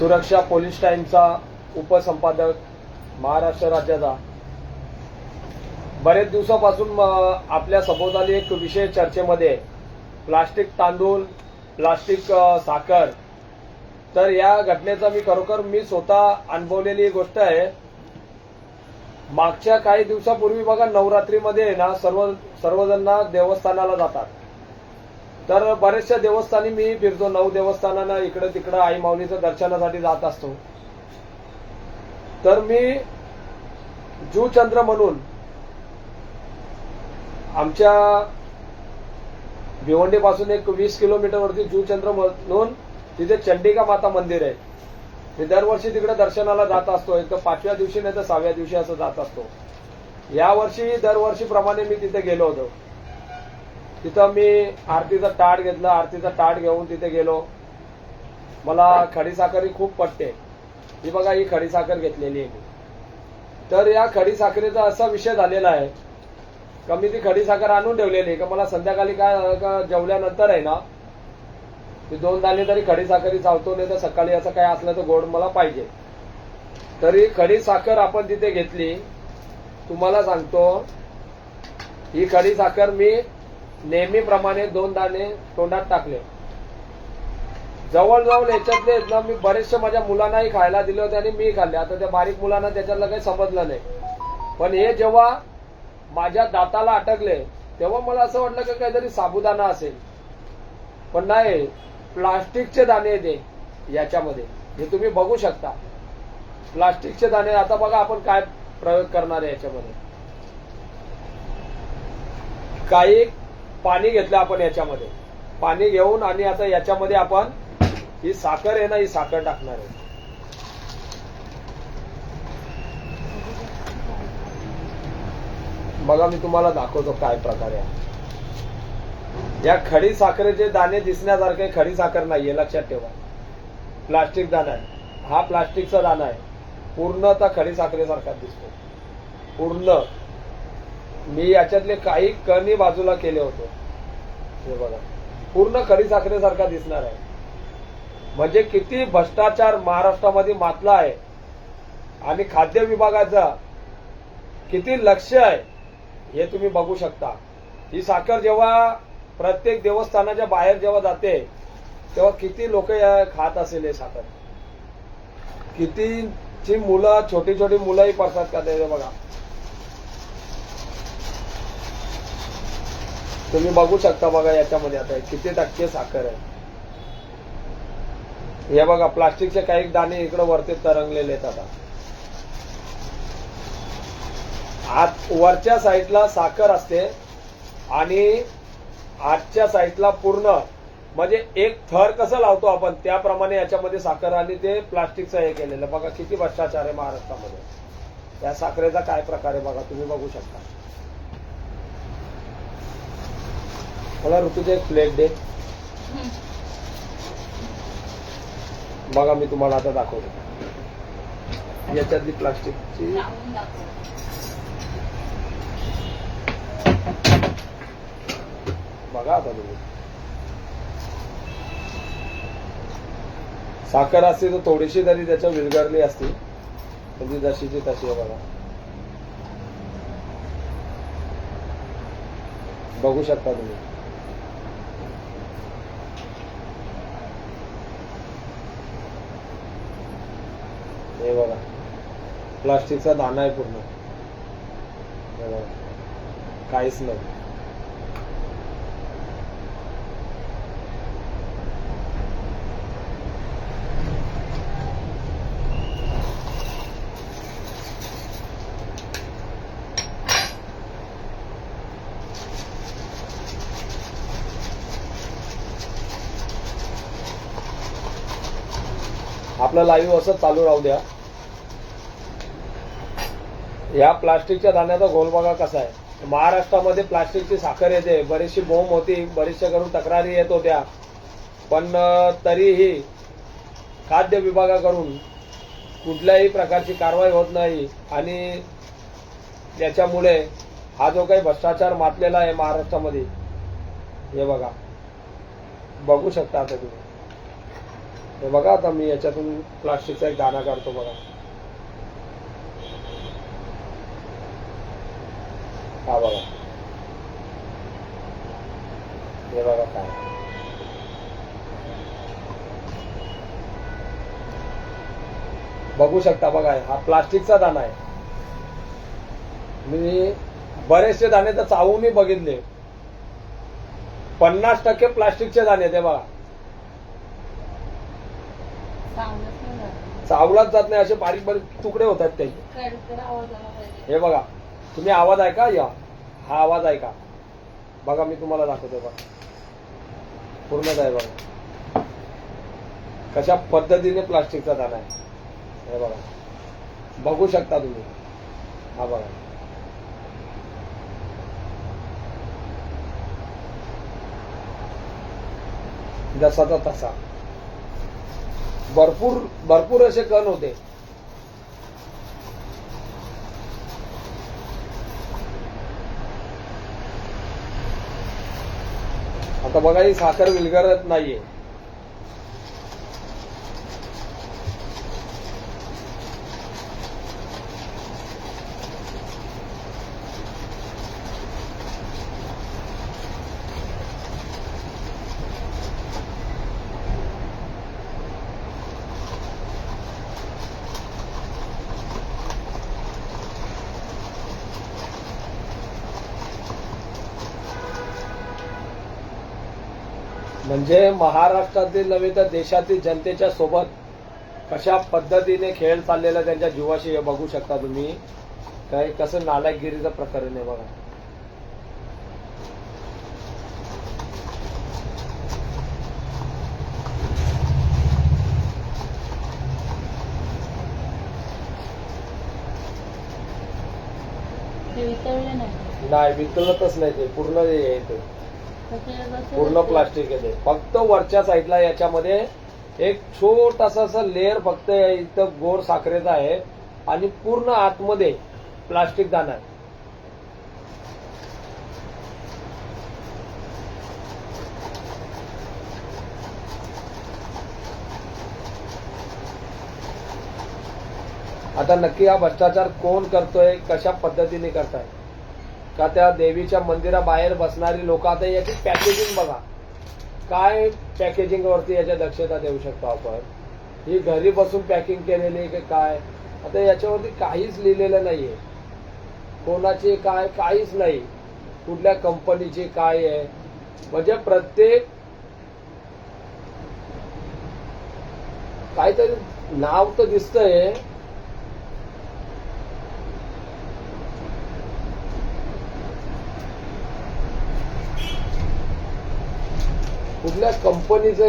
सुरक्षा पोलीस टाईमचा उपसंपादक महाराष्ट्र राज्याचा. बरेच दिवसापासून आपल्या सभोवताली एक विषय चर्चेमध्ये आहे. प्लास्टिक तांदूळ प्लास्टिक साखर. तर या घटनेचा मी खरोखर मी स्वतः अनुभवलेली गोष्ट आहे. मागच्या काही दिवसापूर्वी बघा नवरात्रीमध्ये आहे ना सर्व सर्वजण देवस्थानाला जातात. तर बऱ्याचशा देवस्थानी मी फिरतो. नऊ देवस्थानांना इकडे तिकडे आई माऊलीचं दर्शनासाठी जात असतो. तर मी जूचंद्र म्हणून आमच्या भिवंडीपासून एक वीस किलोमीटरवरती जूचंद्र म्हणून तिथे चंडिका माता मंदिर आहे. मी दरवर्षी तिकडे दर्शनाला जात असतो. एक तर पाचव्या दिवशी नाही तर सहाव्या दिवशी असं जात असतो. यावर्षी दरवर्षीप्रमाणे मी तिथे गेलो होतो. तिथं मी आरतीचा ताट घेतलं आरतीचा ताट घेऊन तिथे गेलो. मला खडीसाखर ही खूप पटते. ही बघा ही खडीसाखर घेतलेली आहे मी. तर या खडीसाखरेचा असा विषय झालेला आहे का मी ती खडीसाखर आणून ठेवलेली आहे का मला संध्याकाळी काय का जेवल्यानंतर आहे ना ती दोन दाणे तरी खडीसाखरी चावतो नाही तर सकाळी असं काय असलं तर गोड मला पाहिजे. तरी खडी साखर आपण तिथे घेतली. तुम्हाला सांगतो ही खडी साखर मी नेहमीप्रमाणे दोन दाणे तोंडात टाकले. जवळजवळ याच्यातले ना मी बरेचसे माझ्या मुलांनाही खायला दिले होते आणि मी खाल्ले. आता त्या बारीक मुलांना त्याच्यातलं काही समजलं नाही. पण हे जेव्हा माझ्या दाताला अटकले तेव्हा मला असं वाटलं की काहीतरी साबुदाणा असेल. पण नाही प्लास्टिकचे दाणे ते याच्यामध्ये. हे तुम्ही बघू शकता. प्लास्टिकचे दाणे आता बघा आपण काय प्रयोग करणार आहे याच्यामध्ये. काही पाणी घेतलं आपण याच्यामध्ये. पाणी घेऊन आणि आता याच्यामध्ये आपण ही साखर आहे ना ही साखर टाकणार आहे. बघा मी तुम्हाला दाखवतो काय प्रकारे आहे. या खडी साखरेचे दाणे दिसण्यासारखे खडी साखर नाहीये लक्षात ठेवा. प्लास्टिक दाणा आहे. हा प्लास्टिकचा दाणा आहे. पूर्ण पूर्णतः खडी साखरेसारखा दिसतो. पूर्ण. मी याच्यातले काही कणी बाजूला केले होते. हे बघा. पूर्ण खडी साखरेसारखा दिसणार आहे. म्हणजे किती भ्रष्टाचार महाराष्ट्रामध्ये मातला आहे. आणि खाद्य विभागाचा किती लक्ष आहे हे तुम्ही बघू शकता. ही साखर जेव्हा प्रत्येक देवस्थानाच्या बाहेर जेव्हा जाते तेव्हा किती लोक खात असेल हे साखर. कितीची मुलं छोटी छोटी मुलंही पडतात का ते बघा. तुम्ही बघू शकता बघा याच्यामध्ये आता किती टक्के साखर आहे. हे बघा प्लास्टिकचे काही दाणे इकडे वरती तरंगलेले आहेत आता. आत वरच्या साईडला साखर असते आणि आजच्या साईडला पूर्ण. म्हणजे एक थर कसं लावतो आपण त्याप्रमाणे याच्यामध्ये साखर आणि ते प्लास्टिकचं हे केलेलं. बघा किती भ्रष्टाचार आहे महाराष्ट्रामध्ये. या साखरेचा काय प्रकार आहे बघा तुम्ही बघू शकता. मला ऋतूचे एक प्लेट दे बघा मी तुम्हाला आता दाखवतो. याच्यातली प्लास्टिकची बघा आता तुम्ही. साखर असती तर थोडीशी तरी त्याच्या विलगरली असती म्हणजे जशीची तशी आहे बघा. बघू शकता तुम्ही हे बघा प्लास्टिकचा दाना आहे पूर्ण. काहीच नाही. आपला लाईव्ह असं चालू राहू द्या. या प्लास्टिकच्या धान्याचा गोल बघा कसा आहे? महाराष्ट्रामध्ये प्लास्टिकची साखर येते बरीचशी बोंब होती बरेचशा करून तक्रारी येत होत्या. पण तरीही खाद्य विभागाकडून कुठल्याही प्रकारची कारवाई होत नाही आणि त्याच्यामुळे हा जो काही भ्रष्टाचार मातलेला आहे महाराष्ट्रामध्ये हे बघा. बघू शकता आता तुम्ही. हे बघा आता मी याच्यातून प्लास्टिकचा एक दाणा काढतो बघा. हा बघा. हे बघा काय. बघू शकता बघा हा प्लास्टिकचा दाणा आहे. मी बरेचसे दाणे तर चावूनही बघितले. पन्नास टक्के प्लास्टिकचे दाणे ते बघा. चावलाच जात नाही असे बारीक बारीक तुकडे होतात त्याचे हे बघा. तुम्ही आवाज ऐका या. हा आवाज ऐका. बघा मी तुम्हाला दाखवतो बघा. पूर्णच आहे बघा. कशा पद्धतीने प्लास्टिकचा दाणा आहे. हे बघा. बघू शकता तुम्ही. हा बघा. जसाचा तसा भरपूर भरपूर असे कण होते. आता बघा ही साखर विलगरत नाहीये. म्हणजे महाराष्ट्रातील नव्हे तर देशातील जनतेच्या सोबत कशा पद्धतीने खेळ चाललेला त्यांच्या जीवाशी हे बघू शकता तुम्ही. काय कसं नालायकगिरीचं प्रकरण आहे बघा. नाही वितळतच नाही ते. पूर्ण हे आहे ते. पूर्ण प्लास्टिक आहे ते. फक्त वरच्या साईडला याच्यामध्ये एक छोटासा लेअर फक्त इथं गोड साखरेचा आहे आणि पूर्ण आतमध्ये प्लास्टिक दाणा आहे. आता नक्की हा भ्रष्टाचार कोण करतोय कशा पद्धतीने करताय? का त्या देवीच्या मंदिराबाहेर बसणारी लोक? आता याची पॅकेजिंग बघा. काय पॅकेजिंग वरती याच्या दक्षता देऊ शकतो आपण? ही घरी बसून पॅकिंग केलेली की काय? आता याच्यावरती काहीच लिहिलेलं नाहीये. कोणाची काय? काहीच नाही. कुठल्या कंपनीची काय आहे? म्हणजे प्रत्येक काहीतरी नाव तर दिसतंय. कुठल्या कंपनीचं